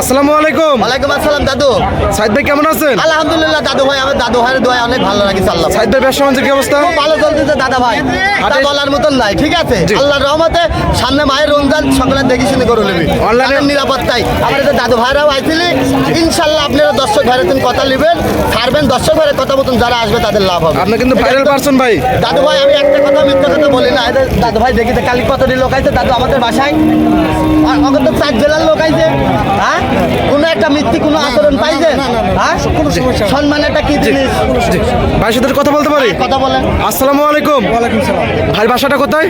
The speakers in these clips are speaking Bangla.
আসসালামু আলাইকুম। ওয়ালাইকুম আসসালাম দাদু। সাইদ ভাই কেমন আছেন? আলহামদুলিল্লাহ দাদু ভাই আমার দাদু ভাইয়ের দোয়া অনেক ভালো লাগিছে আল্লাহ সাইদ ভাই ব্যবসা বাণিজ্যের কি অবস্থা? খুব ভালো চলতেছে দাদা ভাই। হাটে- বলার মতন নাই ঠিক আছে। আল্লাহর রহমতে সামনে মায়ের রমজান সকলে দেখি শুনে করে নেবি। অনলাইনের নিরাপত্তায় আমার যে দাদু ভাইরাও আইছিলি। ইনশাল্লাহ আপনারা দর্শক ভাইয়ের তুমি কথা নেবেন ছাড়বেন দর্শক ভাইয়ের কথা মতন যারা আসবে তাদের লাভ হবে। আপনি কিন্তু ভাইরাল পারসন ভাই। দাদু ভাই আমি একটা কথা মিথ্যা কথা বলি না দাদু ভাই দেখি তো কালি কতটি লোক আইছে দাদু আমাদের বাসায়। অগত চার জেলার লোক আইছে। হ্যাঁ? কোনো একটা মিথ্যি কোনো আচরণ পাইছে? হ্যাঁ? কোনো সমস্যা সম্মান একটা কি জিনিস? ভাইয়ের সাথে কথা বলতে পারি? কথা বলেন। আসসালামু আলাইকুম। ওয়ালাইকুম সালাম। ভাইয়ের বাসাটা কোথায়?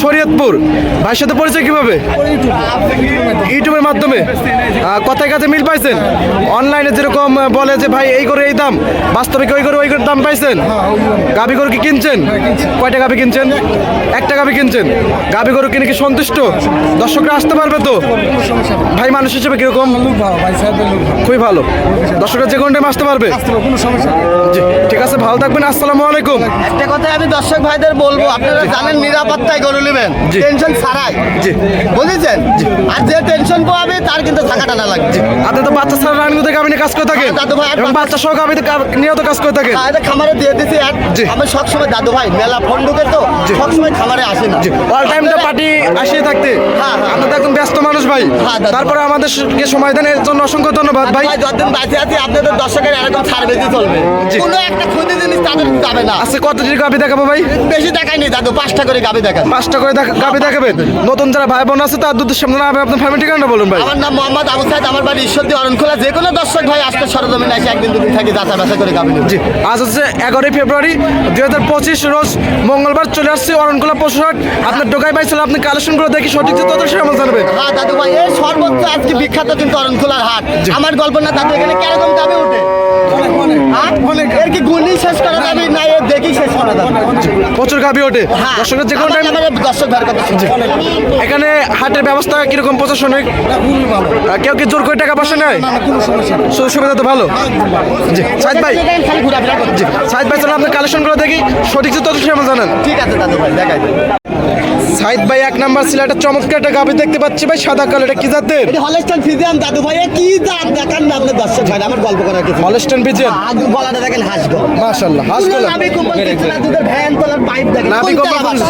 শরীয়তপুর। ভাইয়ের সাথে পরিচয় কীভাবে? ইউটিউবের মাধ্যমে। কথায় কাছে মিল পাইছেন? অনলাইনে যেরকম বলে যে ভাই এই করে এই দাম। বাস্তবে কি ওই করে ওই করে দাম পাইছেন? গাবি গরু কি কিনছেন? কয়টা গাবি কিনছেন? একটা গাবি কিনছেন। গাবি গরু কিনে কি সন্তুষ্ট? দর্শকরা আসতে পারবে তো? ভাই মানুষ হিসেবে কীরকম? লোক ভালো ভাই সাহেবের লোক খুবই ভালো। দর্শকরা যে কোনো টাইম আসতে পারবে কোনো সমস্যা জি ঠিক আছে ভালো থাকবেন আসসালামু আলাইকুম। একটা কথা আমি দর্শক ভাইদের বলব আপনারা জানেন নিরাপত্তায় গরু নেবেন টেনশন ছাড়াই। জি। বুঝেছেন? আর যে টেনশন পাবে তার কিন্তু থাকা টানা লাগবে। আপনি তো বাচ্চা ছাড়া রানিং থেকে আপনি কাজ করে থাকেন? হ্যাঁ, দাদু ভাই, এবং বাচ্চা- সহ আপনি নিয়ত কাজ করে থাকেন? আর এটা খামারে দিয়ে দিছি আর। আমি সবসময় দাদু ভাই মেলা ফোন ঢুকে তো সবসময় খামারে আসে না। অল টাইম পার্টি আসিয়ে থাকতে। হ্যাঁ, হ্যাঁ। আপনি তো একদম ব্যস্ত মানুষ ভাই। হ্যাঁ, দাদু। আমাদেরকে সময় দেন এর জন্য অসংখ্য ধন্যবাদ ভাই। যতদিন বাঁচে আছি আপনাদের দর্শকের এরকম বেশি চলবে। কোনো একটা ক্ষতি জিনিস তাদের যাবে না। আজকে কত দিন গাবি দেখাবো ভাই? বেশি দেখায়নি দাদু পাঁচটা করে গাবি দেখান। পাঁচটা করে গাবি দেখাবেন? নতুন যারা ভাই বোন আছে তার দুধের সামনে না হবে আপনার ফ্যামিলি ঠিকানা বলুন ভাই। আমার নাম মোহাম্মদ আবু সাইদ আমার বাড়ি ঈশ্বরদী অরণখোলা। যে কোনো দর্শক ভাই আজকে সরজমিনে এসে একদিন দুদিন থাকি যাচা বাছা করে গাবি। জি আজ হচ্ছে এগারোই ফেব্রুয়ারি দুই হাজার পঁচিশ রোজ মঙ্গলবার চলে আসছে অরণকুলা পশুহাট। আপনার টোকাই পাইছিল আপনি কালেকশনগুলো দেখি সঠিক যে তত সেমন জানবেন। হ্যাঁ দাদু ভাই এই সর্বোচ্চ আজকে বিখ্যাত কিন্তু অরণখোলার হাট। আমার গল্প না দাদু এখানে কীরকম গাবি উঠে এর কি গুণই শেষ করা যাবে না এর দেখি শেষ করা যাবে প্রচুর গাবি ওঠে। হ্যাঁ। দর্শকের যে কোনো আমার- টাইম আমার দর্শক ভাইয়ের কথা এখানে হাটের ব্যবস্থা কীরকম প্রশাসনিক? কেউ কি জোর করে টাকা পয়সা নেয়? সুযোগ সুবিধা তো ভালো। জি। সাইদ ভাই। জি। সাইদ ভাই চলো আপনার কালেকশনগুলো দেখি। সঠিক যে তত সেমন জানেন। ঠিক আছে দাদু ভাই দেখাই। সাইদ ভাই এক নাম্বার ছিল একটা চমৎকার একটা গাভি দেখতে পাচ্ছি ভাই সাদা কালো এটা কি জাতের? এটা হলস্টাইন ফিজিয়াম দাদু ভাই এ কি দাঁত দেখান না আপনার দর্শক ভাই আমার গল্প করার কিছু হলস্টেন বিজেন আগে গলাটা দেখেন হাসবো মাশাআল্লাহ আমি কোম্পানি দেখছি না দুধের ভ্যান তোলার পাইপ দেখেন। নাভি কোন কোম্পানি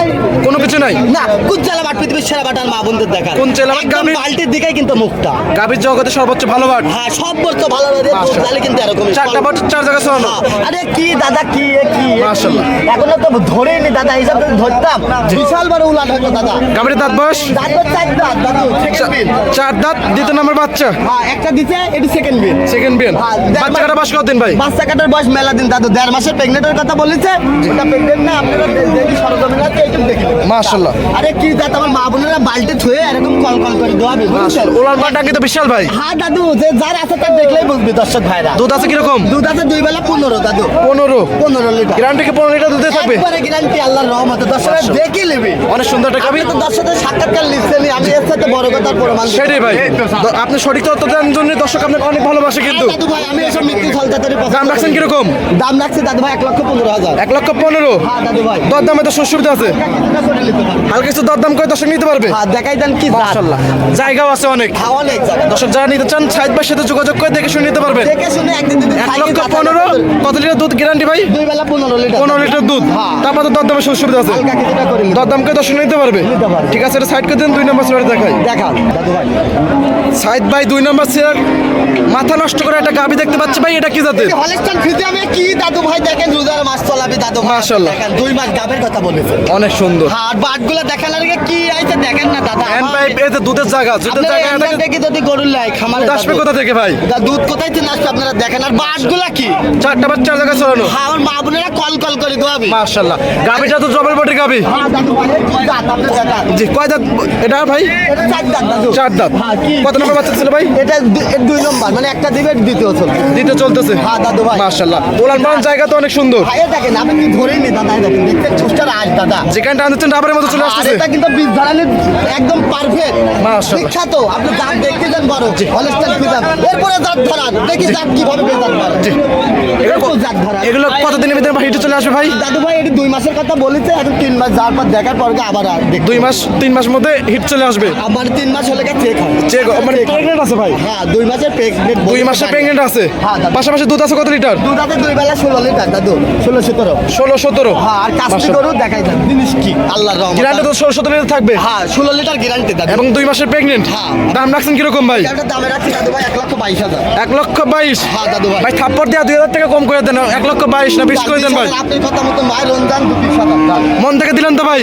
কোনো কিছু নাই? না কোন বাট পৃথিবীর সেরা বাটার মা বন্ধুর দেখা কোন চালা বাট? গাভীর- পাল্টির দিকেই কিন্তু মুখটা। গাভির জগতে সর্বোচ্চ ভালো বাট? হ্যাঁ বলতো ভালো মাশাআল্লাহ। তাহলে কিন্তু এরকম চারটা বাট চার জায়গায় শোনো আরে কি দাদা কি এ কি মাশাআল্লাহ। এখনও তো ধরেই নি দাদা হিসাব করে ধরতাম। বিশাল বড় দাদা। গাভির দাঁত বয়স চার দাঁত দাদু সেকেন্ড বিন চার দাঁত দ্বিতীয় নাম্বার বাচ্চা। হ্যাঁ একটা দিছে এটি সেকেন্ড বিন সেকেন্ড বিন বাচ্চা মাস- কাটা কতদিন ভাই? বাচ্চা কাটার বয়স মেলা দিন দাদু দেড় মাসের প্রেগনেন্টের কথা বলেছে। ওটা প্রেগনেন্ট না আপনারা দেখি সরজমিন আছে এইটুকু দেখি। মাশাআল্লাহ। আরে কি দাদা আমার মা বোনেরা বালতি থুয়ে এরকম কল কল করে দোয়াবে ওলার বাটা কিন্তু বিশাল ভাই। হ্যাঁ দাদু যে যার আছে তার দেখলেই বুঝবি দর্শক ভাইরা। দুধ আছে কীরকম? দুধ আছে দুই বেলা পনেরো দাদু। পনেরো। পনেরো লিটার। গ্যারান্টি কি পনেরো লিটার দুধে থাকবে? গ্যারান্টি আল্লাহর রহমতে। দর্শক দেখে নেবে। অনেক সুন্দর একটা গাভি আমি তো দর্শকের সাক্ষাৎকার লিখছেন আমি এর সাথে বড় কথার প্রমাণ সেটাই ভাই। আপনি সঠিক তথ্য দেন জন্য দর্শক আপনাকে অনেক ভালোবাসে কিন্তু। দাদু ভাই আমি এসব মৃত্যু ফলতাতারি দাম রাখছেন কীরকম? দাম রাখছি দাদু ভাই এক লক্ষ পনেরো হাজার। এক লক্ষ পনেরো? হ্যাঁ দাদু ভাই। দর তো সুবিধা আছে? করে নিতে হালকা কিছু দর করে দর্শক নিতে পারবে? হ্যাঁ দেখাই দেন কি। মাশাআল্লাহ। জায়গাও আছে অনেক। হ্যাঁ, অনেক। দর্শক যারা নিতে চান ভাইয়ের সাথে যোগাযোগ করে দেখে শুনে নিতে পারবেন। দেখে শুনে একদিন এক লক্ষ পনেরো? কত লিটার দুধ গ্যারান্টি ভাই? দুই বেলা পনেরো লিটার। পনেরো লিটার দুধ। হ্যাঁ। তারপর তো দর দামে সুযোগ সুবিধা আছে। হালকা কিছুটা করে দর্শক নিতে পারবে? ঠিক আছে এটা সাইড করে দিন দুই নম্বর সিলার দেখাই। দেখান ভাই। সাইদ ভাই দুই নম্বর সিলার মাথা নষ্ট করে একটা গাবি দেখতে পাচ্ছি ভাই এটা কি জাতের? হলস্টাইন ফিজিয়ামে কি? দাদু ভাই দেখেন রোজার মাস চলাবে দাদু ভাই। মাশাআল্লাহ। দেখেন দুই মাস গাবের কথা বলেছে। অনেক সুন্দর। হ্যাঁ আর বাটগুলো দেখার আগে কি আইছে দেখেন না দাদা হ্যান্ড আমার- পাইপ এতে দুধের জায়গা দুধের জায়গা এটাকে থেকে যদি গরুর লাই খামারে আসবে কোথা থেকে ভাই? দুধ কোথায় থেকে আসবে আপনারা দেখেন আর বাটগুলা কি? চারটা বাচ্চা চার জায়গায় চলানো হ্যাঁ আমার মা বোনেরা কল কল করে দোয়াবি। মাশাআল্লাহ। গাবিটা তো ডবল বডি গাবি হ্যাঁ দাদু ভাই এই কি দাঁত আপনি দেখান জি কয় দাঁত? এটা ভাই? চার দাঁত দাদু। চার দাঁত। হ্যাঁ কি? কত নম্বর বাচ্চা ছিল ভাই? এটা দুই নম্বর মানে একটা দিবে দ্বিতীয় চলবে। দিতে চলতেছে? হ্যাঁ দাদু ভাই। মাশাআল্লাহ। ওলান পালান জায়গা তো অনেক সুন্দর। দেখেন আপনি কি ধরেই নি দাদা দেখেন দেখতে চুষ্টার আজ দাদা। যেখানটা আনতেছেন ডাবের মতো চলে আর এটা কিন্তু বীজ ধরানোর একদম পারফেক্ট মাশাআল্লাহ। বিখ্যাত। আপনি দাঁত দেখতে যান বড় হলস্টাইন ফিজাম এরপরে দাঁত দেখি দাঁত কীভাবে এগুলো কতদিনের ভিতরে হিটে চলে আসবে ভাই? দাদু ভাই এটি দুই মাসের কথা বলেছে এখন তিন মাস যাওয়ার পর দেখার পর আবার আর দুই মাস তিন মাস মধ্যে হিট চলে আসবে। আমার তিন মাস হলে চেক হয়। চেক মানে প্রেগনেন্ট আছে ভাই? হ্যাঁ দুই মাসের প্রেগনেন্ট দুই মাসে প্রেগনেন্ট আছে? হ্যাঁ, পাশাপাশি দুধ আছে কত লিটার? দুধ আছে দুই বেলা ষোলো লিটার দাদু। ষোলো সতেরো। ষোলো সতেরো? হ্যাঁ আর কাস্তি গরু দেখাই জিনিস কি? আল্লাহর গ্যারান্টি তো ষোলো সতেরো লিটার থাকবে? হ্যাঁ ষোলো লিটার গ্যারান্টি দাদু। এবং দুই মাসের প্রেগনেন্ট হ্যাঁ। দাম রাখছেন কীরকম ভাই? দামে রাখছি দাদু ভাই এক লক্ষ বাইশ হাজার। এক লক্ষ বাইশ? হ্যাঁ দাদু ভাই। ভাই থাপ্পড় দিয়ে দুই হাজার টাকা কম করে দেন এক লক্ষ বাইশ না বিশ করে দেন ভাই? আপনার কথা মতো মায়ের রমজান দু পিস হাজার দাদু। মন থেকে দিলেন তো ভাই।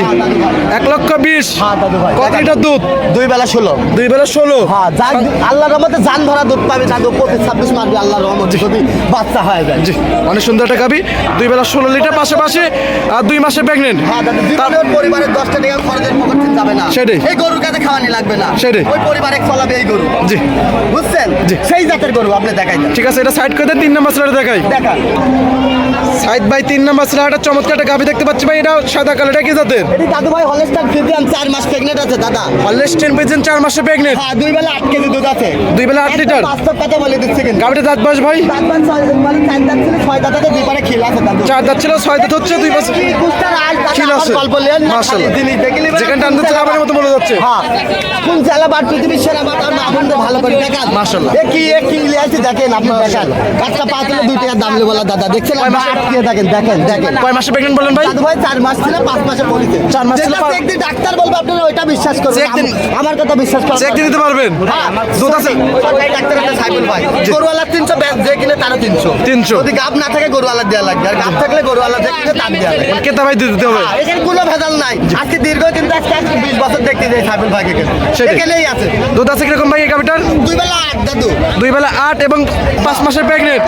এক লক্ষ বিশ। হ্যাঁ কত লিটার দুধ? দুই বেলা ষোলো। দুই বেলা ষোলো? হ্যাঁ আল্লাহর রহমতে জান ভরা দুধ পাবি দাদু পঁচিশ ছাব্বিশ মারবি আল্লাহর রহমতে যদি বাচ্চা হয়ে যায়। জি অনেক সুন্দর একটা গাবি। দুই বেলা ষোলো লিটার পাশাপাশি আর দুই মাসে প্রেগনেন্ট হ্যাঁ দাদু পরিবারের দশটা টাকা খরচের পকেট যাবে না। সেটাই। এই গরুর কাছে খাওয়ানি লাগবে না। সেটাই। ওই পরিবারে চলাবে এই গরু। জি। বুঝছেন? জি। সেই জাতের গরু আপনি দেখাই ঠিক আছে এটা সাইড করে তিন নাম্বার সিলার দেখাই। দেখান। সাইড বাই তিন নাম্বার সিলার একটা চমৎকার একটা গাবি দেখতে পাচ্ছি ভাই এটা সাদা কালার এটা কি জাতের? এটি দাদু ভাই হলস্টার ফিজিয়ান চার মাস প্রেগনেন্ট আছে দাদা। হলস্টেন পেয়েছেন চার মাসে প্রেগনেন্ট হ্যাঁ দুই বেলা আট কেজি দুধ আছে। দুই বেলা আট লিটার? বাস্তব কথা বলে দিচ্ছে কিন্তু। গাবিটা দাঁত বয়স ভাই? দাঁত বান মানে চার দাঁত ছিল ছয় দাঁতাতে দুই পারে খিল আছে দাদু। চার দাঁত ছিল ছয় দাঁত হচ্ছে দুই বছর কুস্তার দাদা খিল আছে। গল্প লেন মাশাআল্লাহ। যেখানটা আনতে চালা মতো মনে যাচ্ছে। হ্যাঁ। কোন চালা বাট পৃথিবীর সেরা বাট আর মামুনদের ভালো করে দেখান। মাশাআল্লাহ। এ কি এ কি লিয়াছে দেখেন আপনি দেখেন। একটা পা তুলে দুই টাকা দাম বলা দাদা দেখছেন? আটকে দেখেন দেখেন দেখেন। কয় মাসে প্রেগনেন্ট বলেন ভাই? দাদু ভাই চার মাস ছিল পাঁচ মাসে বলিতে চার মাস ছিল একদিন ডাক্তার বলবে আপনারা ওইটা বিশ্বাস করবেন। আমার কথা বিশ্বাস করবেন চেক দিতে পারবেন। দুধ আছে। সরকারি ডাক্তার একটা সাইকেল ভাই। গরুওয়ালা তিনশো ব্যাস যে কিনে তারও তিনশো। 300 যদি গাব না থাকে গরুওয়ালা দেওয়া লাগবে। আর গাব থাকলে গরুওয়ালা যে কিনে তার দেওয়া লাগবে। কেতা ভাই দিয়ে দিতে হবে। হ্যাঁ, এখানে কোনো ভেজাল নাই। আজকে দীর্ঘ কিন্তু আজকে আজকে বিশ বছর দেখতে যাই সাইকেল ভাইকে সেটাই। এখানেই আছে। দুধ আছে কীরকম ভাই এই গাবিটার দুই বেলা আট দাদু। দুই বেলা আট এবং পাঁচ মাসের প্রেগনেন্ট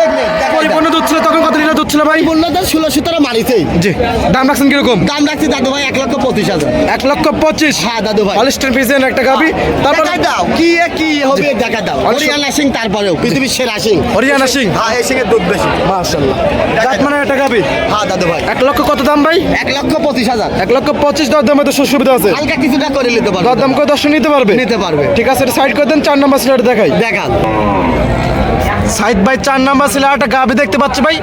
পরিপূর্ণ দুধ ছিল তখন কত লিটার দুধ ছিল ভাই? পূর্ণতা ষোলো সতেরো মারিছেই জি দাম রাখছেন কীরকম? দাম রাখছি দাদু ভাই এক লক্ষ পঁচিশ হাজার। এক লক্ষ পঁচিশ? হ্যাঁ দাদু ভাই। হলিস্টেন পিসেন একটা গাবি। তারপর দাও কি এ কি হবে দেখা দাও। হরিয়ানা সিং তারপরেও পৃথিবীর সেরা সিং হরিয়ানা সিং হ্যাঁ এই সিংয়ের দুধ বেশি। মাশাল্লাহ দাঁত মানে একটা গাবি? হ্যাঁ দাদু ভাই। এক লক্ষ কত দাম ভাই? এক লক্ষ পঁচিশ হাজার। এক লক্ষ পঁচিশ দর দামে তো সুবিধা আছে। হালকা কিছুটা করে নিতে পারবে। দর দাম করে দর্শন নিতে পারবে? নিতে পারবে। ঠিক আছে সাইড করে দেন চার নাম্বার সিলার দেখাই। দেখান। সাইড বাই চার নাম্বার সিলার একটা গাবি দেখতে পাচ্ছি ভাই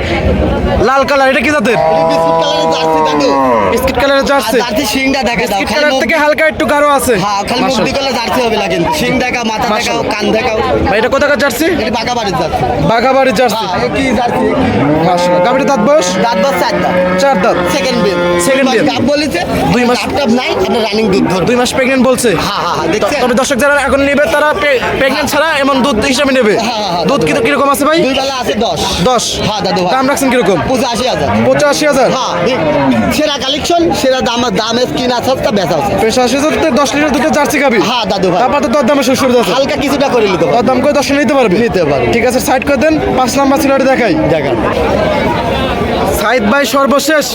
লাল কালার এটা কি জাতের? বিস্কুট কালারের জার্সি জার্সি। দেখা দাও বিস্কিট কালার থেকে হালকা একটু গাঢ় আছে। হ্যাঁ খালি মুখ দিকে জার্সি হবে না কিন্তু। সিং দেখা মাথা দেখাও কান দেখাও। ভাই এটা কোথাকার জার্সি? এটা বাঁকা বাড়ির জার্সি। বাঘাবাড়ির জার্সি। হ্যাঁ কি জার্সি মাশাআল্লাহ। গাবিটা দাঁত বয়স? দাঁত চার দাঁত। চার দাঁত। Second bill Second bill। কাপ বলেছে দুই মাস- টাপ নাই আপনার রানিং দুধ ধরবে। দুই মাস প্রেগনেন্ট বলছে। হ্যাঁ হ্যাঁ হ্যাঁ দেখছেন তবে দর্শক যারা এখন নেবে তারা প্রেগনেন্ট ছাড়া এমন দুধ হিসাবে নেবে। হ্যাঁ, দুধ কিন্তু কীরকম আছে ভাই? দুই বেলা আছে দশ। দশ। হ্যাঁ দাদু ভাই দাম রাখছেন কীরকম? পঁচাশি হাজার। পঁচাশি হাজার? হ্যাঁ। সেরা কালেকশন সেরা দাম দামে কিনা সস্তা বেচা আছে পঁচাশি হাজার দশ লিটার দুটো জার্সি খাবি? হ্যাঁ দাদু ভাই তারপর তো দর দামে সুবিধা আছে। হালকা কিছুটা করে নিতে দর পারবে। দাম করে দশ নিতে পারবে। নিতে পারবে। ঠিক আছে সাইড করে দেন পাঁচ নাম্বার সিলারে দেখাই। দেখান। সাইদ ভাই সর্বশেষ।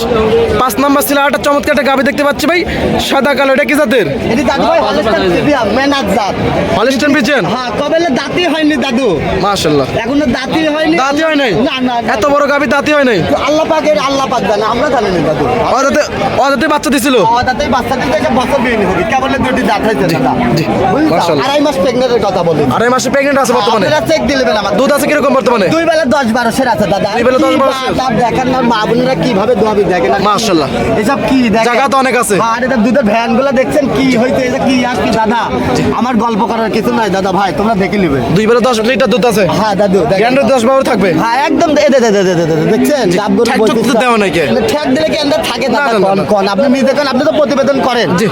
পাঁচ নাম্বার সিলারটা চমৎকার একটা গাবি দেখতে পাচ্ছি ভাই সাদা কালো এটা কি জাতের? হলিস্টেন পিজেন হ্যাঁ কবেলে দাঁতি হয়নি দাদু। মাশাআল্লাহ। এখনও দাঁতি হয়নি। দাঁতই হয় নাই? না না না। এত বড় গাবি দাঁতই হয় নাই? আল্লাহ পাকের আল্লাহ পাক জানে আমরা জানি না দাদু। অদাতে অদাতে বাচ্চা দিছিল? দাঁতেই বাচ্চা দিতে একটা বছর বিয়ে হবে কেবল দুটি দাঁত হয়েছে দাদা? মাশাআল্লাহ। আড়াই মাস প্রেগনেন্টের কথা বলি আড়াই মাসে প্রেগনেন্ট আছে বর্তমানে? আপনারা চেক দিলেন আমার। দুধ আছে কীরকম বর্তমানে? দুই বেলা দশ বারো সের আছে দাদা। দুই বেলা 10 কি 12 বা- সের? তা দেখেন না মা বোনেরা কীভাবে দোয়াবি দেখেন মাশাআল্লাহ। এসব কি দেখেন জায়গা তো অনেক আছে। আর এটা দুধের ভ্যানগুলো দেখছেন কি হইতে এটা কি আর কি দাদা? আমার গল্প করার কিছু নাই দাদা ভাই তোমরা দেখে নিবে। দুই বেলা দশ লিটার দুধ আছে। হ্যাঁ দাদু দেখেন। গ্যান্ডের দশ বারো থাকবে। হ্যাঁ একদম দে দে দে দে দে দে দে, দেখছেন? গাবগরু ঠ্যাক বৈশিষ্ট্য। ঠুক তো দেওয়া নাই কে? দিলে কি থাকে না, কোন কোন। আপনি কোন আপনি তো প্রতিবেদন করেন। জি।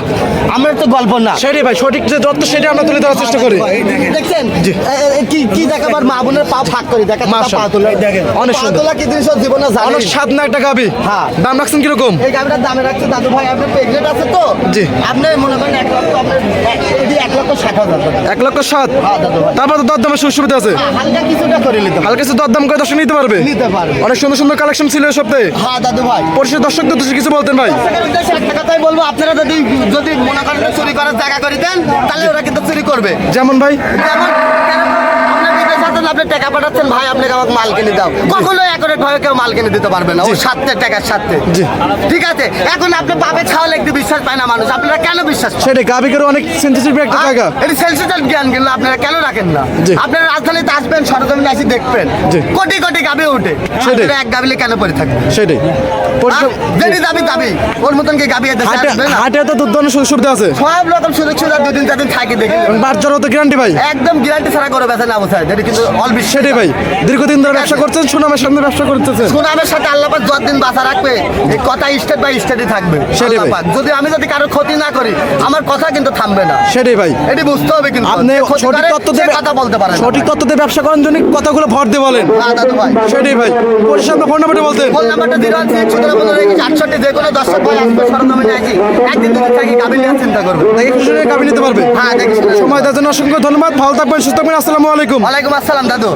আমরা তো গল্প না। সেটাই ভাই সঠিক যে তথ্য সেটা আমরা তুলে ধরার চেষ্টা করি। দেখছেন? কি কি দেখাবার মা বোনের পা ফাঁক করে দেখেন পা তোলা। দেখেন অনেক সুন্দর। তোলা কি জিনিস জীবনে জানেন। অনেক না একটা গাবি? হ্যাঁ। দাম রাখছেন কীরকম? এই গাড়িটার দামে রাখছে দাদু ভাই আপনার প্রেগনেন্ট আছে তো? জি। আপনি মনে করেন এক লক্ষ আপনার এক- লক্ষ ষাট হাজার এক লক্ষ সাত হ্যাঁ। তারপর তো দরদামের সুবিধা আছে। হ্যাঁ, হালকা কিছুটা করে নিতে। হালকা কিছু দরদাম করে দর্শক নিতে পারবে? নিতে পারবে। অনেক সুন্দর সুন্দর কালেকশন ছিল এই সপ্তাহে। হ্যাঁ দাদু ভাই। পরিষদ দর্শকদের উদ্দেশ্যে কিছু বলতেন ভাই। একটা কথাই বলব আপনারা যদি যদি মনে করেন চুরি করার জায়গা করে দেন তাহলে ওরা কিন্তু চুরি করবে। যেমন ভাই। যেমন আপনি টাকা পাঠাচ্ছেন ভাই আপনাকে আমাকে মাল কিনে দাও। কখনো অ্যাকুরেট ভাবে কেউ মাল কিনে দিতে পারবে না। সাথে টাকার সাথে ঠিক আছে? এখন আপনি পাবে ছাওয়ালে একটু বিশ্বাস পায় না মানুষ। আপনারা কেন বিশ্বাস গাবিকের অনেক সেন্সিটিভ একটা জায়গা। এটি সেন্সিটাল জ্ঞান কিন্তু আপনারা কেন রাখেন না? আপনারা রাজধানীতে আসবেন সরজমিনে আসি দেখবেন। কোটি কোটি গাবি উঠে। আপনারা এক গাবিলে কেন পড়ে থাকবেন সেটাই। পরিষ্কার- যেটি দাবি দাবি। ওর মতন কি গাবি হাটে আসবে না? হাটে তো দুধ সুযোগ সুবিধা আছে? সব রকম সুযোগ সুবিধা দুদিন চার দিন থাকে দেখি। তো গ্যারান্টি ভাই। একদম গ্যারান্টি ছাড়া করে বেচেন অবস্থায়। যেটি কিন্তু অল বিশ্ব সেটাই ভাই। দীর্ঘদিন ধরে ব্যবসা করছেন সুনামের সামনে ব্যবসা করতেছেন। সুনামের সাথে আল্লাপাক যতদিন বাঁচা রাখবে এই কথা স্টেট বাই থাকবে। সেটাই ভাই। যদি আমি যদি কারও ক্ষতি না করি আমার কথা কিন্তু থামবে না। সেটাই ভাই। এটি বুঝতে হবে কিন্তু। আপনি সঠিক কথা বলতে পারেন সঠিক ব্যবসা করার জন্য কথাগুলো ভর দিয়ে বলেন। না দাদু ভাই। সেটাই ভাই। আপনার ফোন নাম্বারটা বলতেন ফোন নাম্বারটা সতেরো পনেরো একুশ আটষট্টি যে কোনো আসবে একদিন থাকি চিন্তা করবে। দেখে খুশি নিতে পারবে। হ্যাঁ দেখি সময় দেওয়ার জন্য অসংখ্য ধন্যবাদ। ভালো থাকবেন সুস্থ থাকবেন। আসসালামু আলাইকুম। ওয়ালাইকুম আসসালাম। দাদু।